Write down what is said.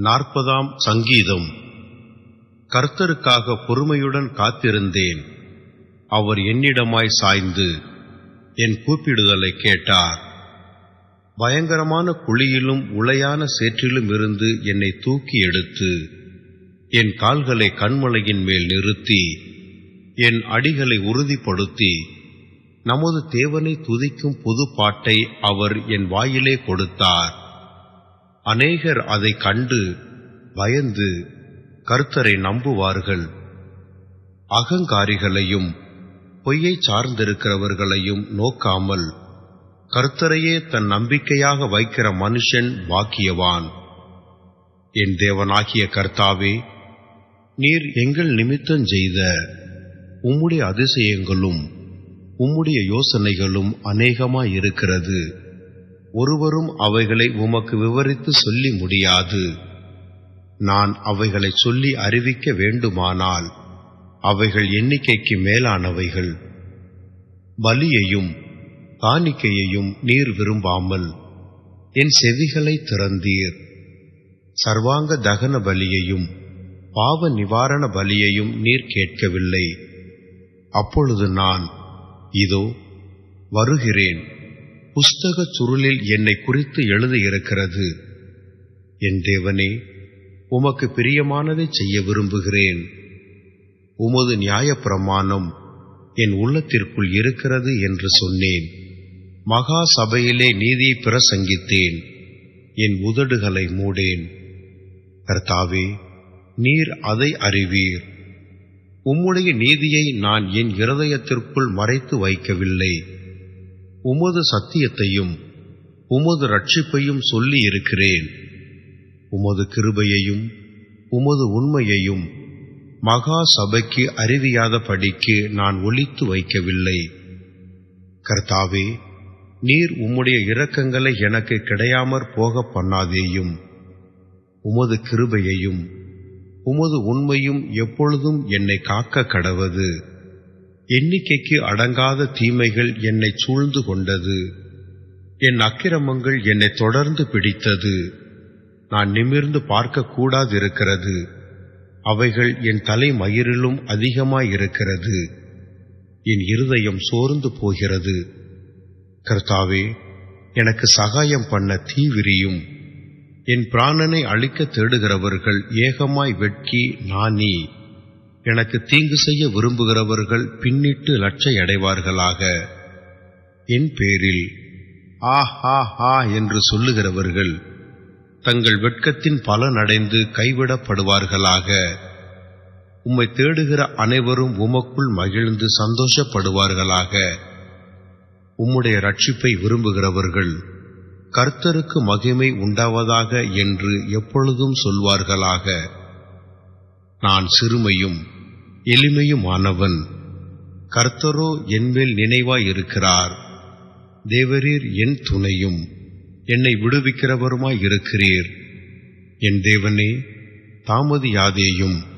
நாற்பதாம் சங்கீதம். கர்த்தருக்காக பொறுமையுடன் காத்திருந்தேன். அவர் என்னிடமாய் சாய்ந்து என் கூப்பிடுதலை கேட்டார். பயங்கரமான குழியிலும் உளையான சேற்றிலும் இருந்து என்னை தூக்கி எடுத்து என் கால்களை கண்மலையின் மேல் நிறுத்தி என் அடிகளை உறுதிப்படுத்தி நமது தேவனை துதிக்கும் புது பாட்டை அவர் என் வாயிலே கொடுத்தார். அநேகர் அதை கண்டு பயந்து கர்த்தரை நம்புவார்கள். அகங்காரிகளையும் பொய்யை சார்ந்திருக்கிறவர்களையும் நோக்காமல் கர்த்தரையே தன் நம்பிக்கையாக வைக்கிற மனுஷன் பாக்கியவான். என் தேவனாகிய கர்த்தாவே நீர் எங்கள் நிமித்தம் செய்த உம்முடைய அதிசயங்களும் உம்முடைய யோசனைகளும் அநேகமாயிருக்கிறது. ஒருவரும் அவைகளை உமக்கு விவரித்து சொல்லி முடியாது. நான் அவைகளை சொல்லி அறிவிக்க வேண்டுமானால் அவைகள் எண்ணிக்கைக்கு மேலானவைகள். பலியையும் காணிக்கையையும் நீர் விரும்பாமல் என் செவிகளை திறந்தீர். சர்வாங்க தகன பலியையும் பாவ நிவாரண பலியையும் நீர் கேட்கவில்லை. அப்பொழுது நான் இதோ வருகிறேன். புஸ்தகச் சுருளில் என்னை குறித்து எழுதியிருக்கிறது என் தேவனே உமக்கு பிரியமானதை செய்ய விரும்புகிறேன். உமது நியாயப்பிரமாணம் என் உள்ளத்திற்குள் இருக்கிறது என்று சொன்னேன். மகா சபையிலே நீதியை பிரசங்கித்தேன். என் உதடுகளை மூடேன். கர்த்தாவே நீர் அதை அறிவீர். உம்முடைய நீதியை நான் என் இருதயத்திற்குள் மறைத்து வைக்கவில்லை. உமது சத்தியத்தையும் உமது ரட்சிப்பையும் சொல்லி இருக்கிறேன் உமது கிருபையையும் உமது உண்மையையும் மகா சபைக்கு அறிவியாத படிக்கு நான் ஒழித்து வைக்கவில்லை. கர்த்தாவே நீர் உம்முடைய இரக்கங்களை எனக்கு கிடையாமற் போக பண்ணாதேயும் உமது கிருபையையும் உமது உண்மையும் எப்பொழுதும் என்னை காக்க கடவது. எண்ணிக்கைக்கு அடங்காத தீமைகள் என்னை சூழ்ந்து கொண்டது. என் அக்கிரமங்கள் என்னை தொடர்ந்து பிடித்தது. நான் நிமிர்ந்து பார்க்க கூடாதிருக்கிறது. அவைகள் என் தலை மயிரிலும் அதிகமாயிருக்கிறது. என் இருதயம் சோர்ந்து போகிறது. கர்த்தாவே எனக்கு சகாயம் பண்ண தீவிரியும். என் பிராணனை அழிக்க தேடுகிறவர்கள் ஏகமாய் வெட்கி நானே. எனக்கு தீங்கு செய்ய விரும்புகிறவர்கள் பின்னிட்டு லட்சை அடைவார்களாக என் பேரில் ஆ ஹா ஹா என்று சொல்லுகிறவர்கள் தங்கள் வெட்கத்தின் பலனடைந்து கைவிடப்படுவார்களாக. உம்மை தேடுகிற அனைவரும் உமக்குள் மகிழ்ந்து சந்தோஷப்படுவார்களாக. உம்முடைய ரட்சிப்பை விரும்புகிறவர்கள் கர்த்தருக்கு மகிமை உண்டாவதாக என்று எப்பொழுதும் சொல்வார்களாக. நான் சிறுமையும் எளிமையுமானவன். கர்த்தரோ என்மேல் நினைவாயிருக்கிறார். தேவரீர் என் துணையும் என்னை விடுவிக்கிறவருமாயிருக்கிறீர். என் தேவனே தாமதியாதேயும்